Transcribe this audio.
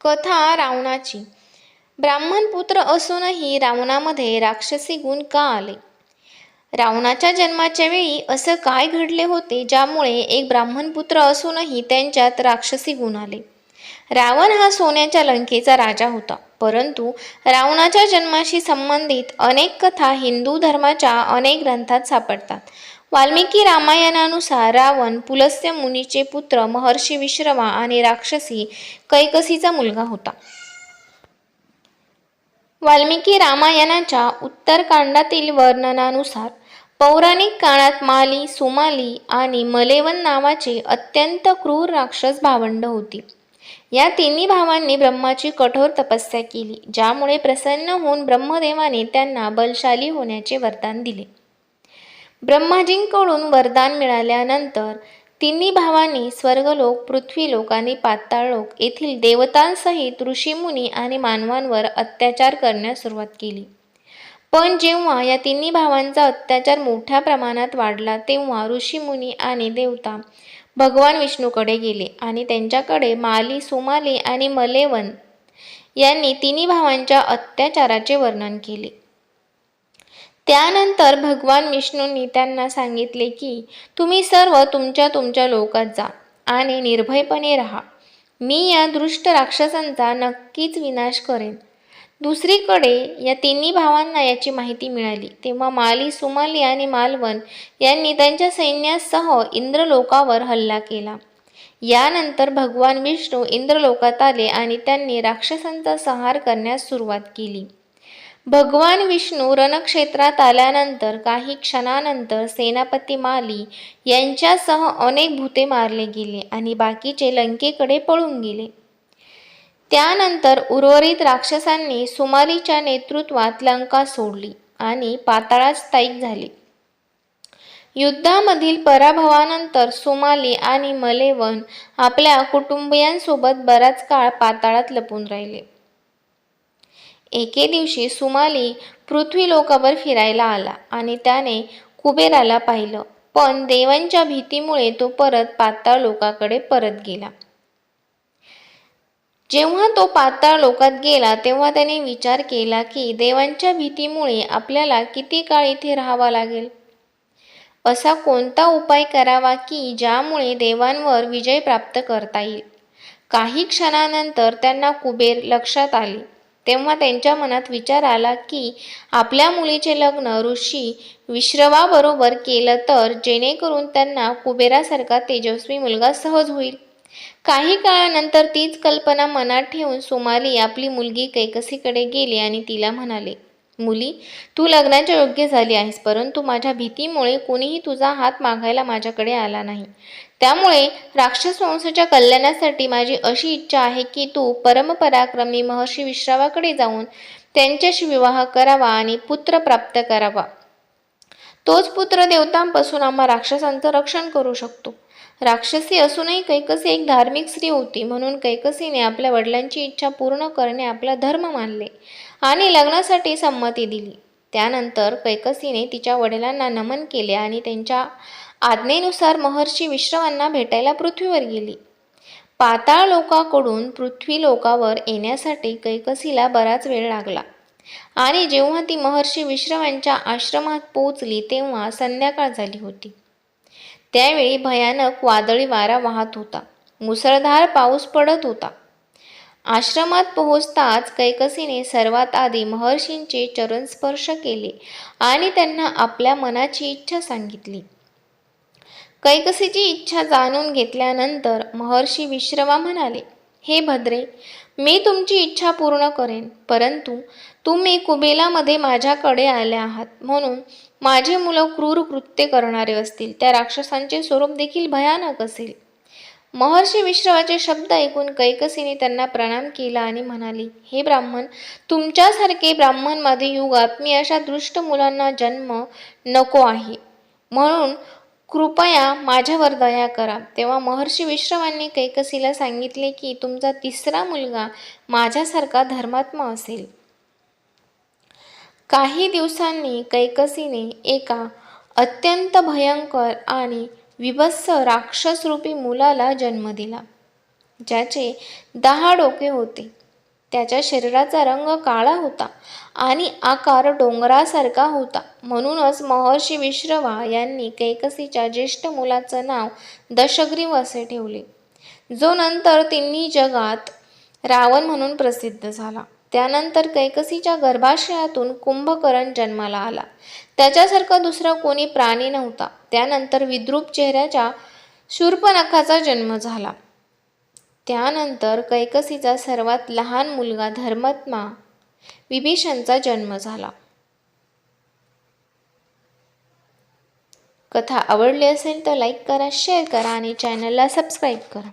कथा रावणाची. ब्राह्मण पुत्र असूनही रावणामध्ये राक्षसी गुण का आले? रावणाच्या जन्माच्या वेळी असं काय घडले होते ज्यामुळे एक ब्राह्मण पुत्र असूनही त्यांच्यात राक्षसी गुण आले? रावण हा सोन्याच्या लंकेचा राजा होता परंतु रावणाच्या जन्माशी संबंधित अनेक कथा हिंदू धर्माच्या अनेक ग्रंथात सापडतात. वाल्मिकी रामायणानुसार रावण पुलस्त्य मुनीचे पुत्र महर्षी विश्रवा आणि राक्षसी कैकसीचा मुलगा होता. वाल्मिकी रामायणाच्या उत्तरकांडातील वर्णनानुसार पौराणिक काळात माली सुमाली आणि मलेवन नावाचे अत्यंत क्रूर राक्षस भावंड होती. या तिन्ही भावांनी ब्रह्माची कठोर तपस्या केली ज्यामुळे प्रसन्न होऊन ब्रह्मदेवाने त्यांना बलशाली होण्याचे वरदान दिले. ब्रह्माजींकडून वरदान मिळाल्यानंतर तिन्ही भावांनी स्वर्गलोक पृथ्वीलोक आणि पाताळलोक येथील देवतांसहित ऋषीमुनी आणि मानवांवर अत्याचार करण्यास सुरुवात केली. पण जेव्हा या तिन्ही भावांचा अत्याचार मोठ्या प्रमाणात वाढला तेव्हा ऋषीमुनी आणि देवता भगवान विष्णूकडे गेले आणि त्यांच्याकडे माली सुमाली आणि मलेवन यांनी तिन्ही भावांच्या अत्याचाराचे वर्णन केले. त्यानंतर भगवान विष्णूंनी त्यांना सांगितले की तुम्ही सर्व तुमच्या तुमच्या लोकात जा आणि निर्भयपणे राहा. मी या दृष्ट राक्षसांचा नक्कीच विनाश करेन. दुसरीकडे या तिन्ही भावांना याची माहिती मिळाली. तेव्हा माली सुमाली आणि मालवण यांनी त्यांच्या सैन्यासह इंद्रलोकावर हल्ला केला. यानंतर भगवान विष्णू इंद्रलोकात आले आणि त्यांनी राक्षसांचा संहार करण्यास सुरुवात केली. भगवान विष्णू रणक्षेत्रात आल्यानंतर काही क्षणानंतर सेनापती माली यांच्यासह अनेक भूते मारले गेले आणि बाकीचे लंकेकडे पळून गेले. त्यानंतर उर्वरित राक्षसांनी सुमालीच्या नेतृत्वात लंका सोडली आणि पाताळात स्थायिक झाली. युद्धामधील पराभवानंतर सुमाली आणि मलेवन आपल्या कुटुंबियांसोबत बराच काळ पाताळात लपून राहिले. एके दिवशी सुमाली पृथ्वीलोकावर फिरायला आला आणि त्याने कुबेराला पाहिलं. पण देवांच्या भीतीमुळे तो परत पाताळ लोकाकडे परत गेला. जेव्हा तो पाताळ लोकात गेला तेव्हा त्याने विचार केला की देवांच्या भीतीमुळे आपल्याला किती काळ इथे राहावा लागेल? असा कोणता उपाय करावा की ज्यामुळे देवांवर विजय प्राप्त करता येईल? काही क्षणानंतर त्यांना कुबेर लक्षात आले. तेव्हा त्यांच्या मनात विचार आला की आपल्या मुलीचे लग्न ऋषी विश्रवाबरोबर केलं तर जेणेकरून त्यांना कुबेरासारखा तेजस्वी मुलगा सहज होईल. काही काळानंतर तीच कल्पना मनात ठेवून सोमाली आपली मुलगी कैकसीकडे गेली आणि तिला म्हणाले मुली तू लग्नाच्या योग्य झाली आहेस परंतु माझ्या भीतीमुळे कोणीही तुझा हात मागायला माझ्याकडे आला नाही. त्यामुळे राक्षस वंशाच्या कल्याणासाठी माझी अशी इच्छा आहे की तू परमपराक्रमी महर्षी विश्रावाकडे जाऊन त्यांच्याशी विवाह करावा आणि पुत्र प्राप्त करावा. तोच पुत्र देवतांपासून आम्हा राक्षसांचं रक्षण करू शकतो. राक्षसी असूनही कैकसी एक धार्मिक स्त्री होती म्हणून कैकसीने आपल्या वडिलांची इच्छा पूर्ण करणे आपला धर्म मानले आणि लग्नासाठी संमती दिली. त्यानंतर कैकसीने तिच्या वडिलांना नमन केले आणि त्यांच्या आज्ञेनुसार महर्षी विश्रवांना भेटायला पृथ्वीवर गेली. पाताळ लोकाकडून पृथ्वी लोकावर येण्यासाठी कैकसीला बराच वेळ लागला. आणि जेव्हा ती महर्षी विश्रवांच्या आश्रमात पोहोचली तेव्हा संध्याकाळ झाली होती. त्यावेळी भयानक वादळी वारा वाहत होता. मुसळधार पाऊस पडत होता. आश्रमात पोहोचताच कैकसीने सर्वात आधी महर्षींचे चरणस्पर्श केले आणि त्यांना आपल्या मनाची इच्छा सांगितली. कैकसीची इच्छा जाणून घेतल्यानंतर महर्षी विश्रवा म्हणाले हे भद्रे मी तुमची इच्छा पूर्ण करेन परंतु तुम्ही कुबेलामध्ये माझ्याकडे आले आहात. म्हणून माझे मुलं क्रूर कृत्य करणारे असतील त्या राक्षसांचे स्वरूप देखील भयानक असेल. महर्षी विश्रवाचे शब्द ऐकून कैकसीने त्यांना प्रणाम केला आणि म्हणाली हे ब्राह्मण तुमच्यासारखे ब्राह्मणमध्ये युगात मी अशा दृष्ट मुलांना जन्म नको आहे. म्हणून कृपया माझ्यावर दया करा. तेव्हा महर्षी विश्रवांनी कैकसीला सांगितले की तुमचा तिसरा मुलगा माझ्यासारखा धर्मात्मा असेल. काही दिवसांनी कैकसीने एका अत्यंत भयंकर आणि विभत्स राक्षसरूपी मुलाला जन्म दिला ज्याचे दहा डोके होते. त्याच्या शरीराचा रंग काळा होता आणि आकार डोंगरासारखा होता. म्हणूनच महर्षी विश्रवा यांनी कैकसीच्या ज्येष्ठ मुलाचं नाव दशग्रीव असे ठेवले. जो नंतर तिन्ही जगात रावण म्हणून प्रसिद्ध झाला. त्यानंतर कैकसीच्या गर्भाशयातून कुंभकर्ण जन्माला आला. त्याच्यासारखा दुसरा कोणी प्राणी नव्हता. त्यानंतर विद्रूप चेहऱ्याच्या शूर्पनखाचा जन्म झाला. त्यानंतर कैकसीचा सर्वात लहान मुलगा धर्मात्मा विभीषणचा जन्म झाला. कथा आवडली असेल तर लाईक करा शेअर करा आणि चॅनलला सबस्क्राईब करा.